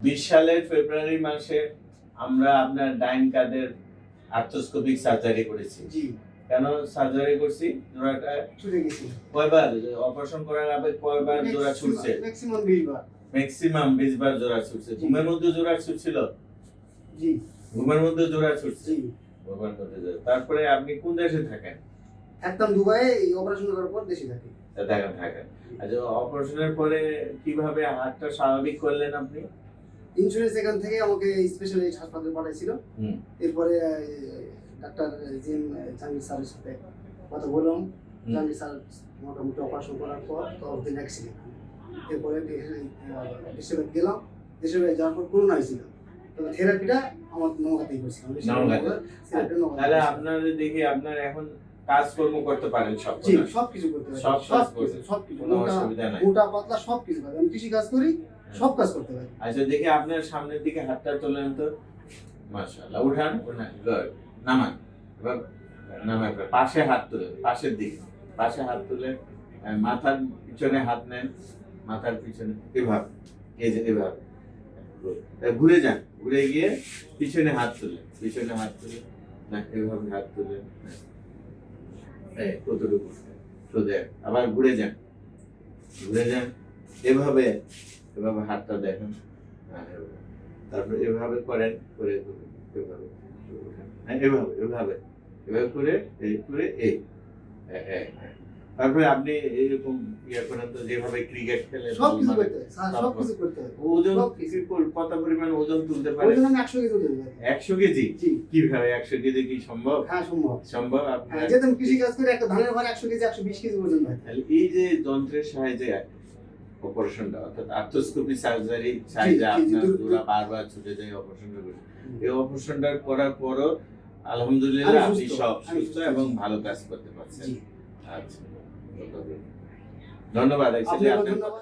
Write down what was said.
বিশ সালের ফেব্রুয়ারি মাসে আমরা আপনার ডাইন কাদের আর্থোস্কোপিক সার্জারি করেছি। কেন সার্জারি করছি? জোড়াটা ছুটে গেছি। কয়বার? অপারেশন করার আগে কয়বার জোড়া ছুটছে? ম্যাক্সিমাম বিশ বার। ম্যাক্সিমাম বিশ বার জোড়া ছুটছে। ঘুমের মধ্যে জোড়া ছুটছিল? জি। ঘুমের মধ্যে জোড়া ছুটছে? ঘুমের মধ্যে জোড়া। তারপরে আপনি কোন দেশে থাকেন? একদম দুবাইয়ে এই অপারেশন করার পর দেশে থাকি। দেখেন থাকেন আচ্ছা অপারেশনের পরে কীভাবে হাতটা স্বাভাবিক করলেন আপনি? ইন্স্যুরেন্স এখান থেকে আমাকে স্পেশালিস্ট হাসপাতালে পাঠাইছিল। এরপরে ডাক্তার জিম জাহাঙ্গীর স্যারের সাথে কথা বললাম। জাহাঙ্গীর স্যার মোটামুটি অপারেশন করার পর দশ দিন অ্যাক্সিডেন্ট এরপরে দেশে গেলাম। দেশে বাড়ি যাওয়ার পর করোনা হয়েছিল। তবে থেরাপিটা আমার নৌকাতেই করছিলাম। দেশের নওগাঁতে তাহলে আপনার দেখি আপনার এখন কাজকর্ম করতে পারেন সব। সব কিছু করতে পারি। সব সব কিছু করতে- সব কিছু কোনো মোটা অসুবিধা নাই। মোটা পাতলা সব কিছু পারি আমি কৃষি কাজ করি সব কাজ করতে পারি। আচ্ছা দেখি আপনার সামনের দিকে হাতটা তোলেন তো। মাশাআল্লাহ, উঠান উঠান গুড নামান, এবার নামান পাশে হাত তুলেন, পাশের দিকে, পাশে হাত তুলে মাথার পিছনে হাত নেন, মাথার পিছনে, এভাবে, এই যে এভাবে. ঘুরে যান, ঘুরে গিয়ে পিছনে হাত তুলে পিছনে হাত তুলে না, এভাবে হাত তুলে কতটুকু? সোজা। আবার ঘুরে যান ঘুরে যান, এভাবে এভাবে হাতটা দেখেন। তারপরে এভাবে করেন করে এভাবে হ্যাঁ এভাবে এভাবে এভাবে করে এই করে এই। হ্যাঁ, হ্যাঁ। তারপরে আপনি এইরকম ইয়ে করেন তো যেভাবে ক্রিকেট খেলে সব কিছু মানে করতে সব কিছু করতে ওজন কত পরিমাণ ওজন তুলতে পারে? আমি একশো কেজি উঠে যাই একশো কেজি? কীভাবে একশো কেজি কি সম্ভব? হ্যাঁ সম্ভব। সম্ভব যেহেতু আমি কৃষি কাজ করি একটা ধানের ভার একশো কেজি একশো বিশ কেজি পর্যন্ত হয়। তাহলে এই যে যন্ত্রের সাহায্যে অপারেশনটা অর্থাৎ আর্থোস্কোপি সার্জারি আপনার দূর- বারবার ছুটে যায় অপারেশনটা করে। এই অপারেশনটা করার পরও আলহামদুলিল্লাহ আপনি সব সুস্থ এবং ভালো কাজ করতে পারছেন। আচ্ছা ধন্যবাদ।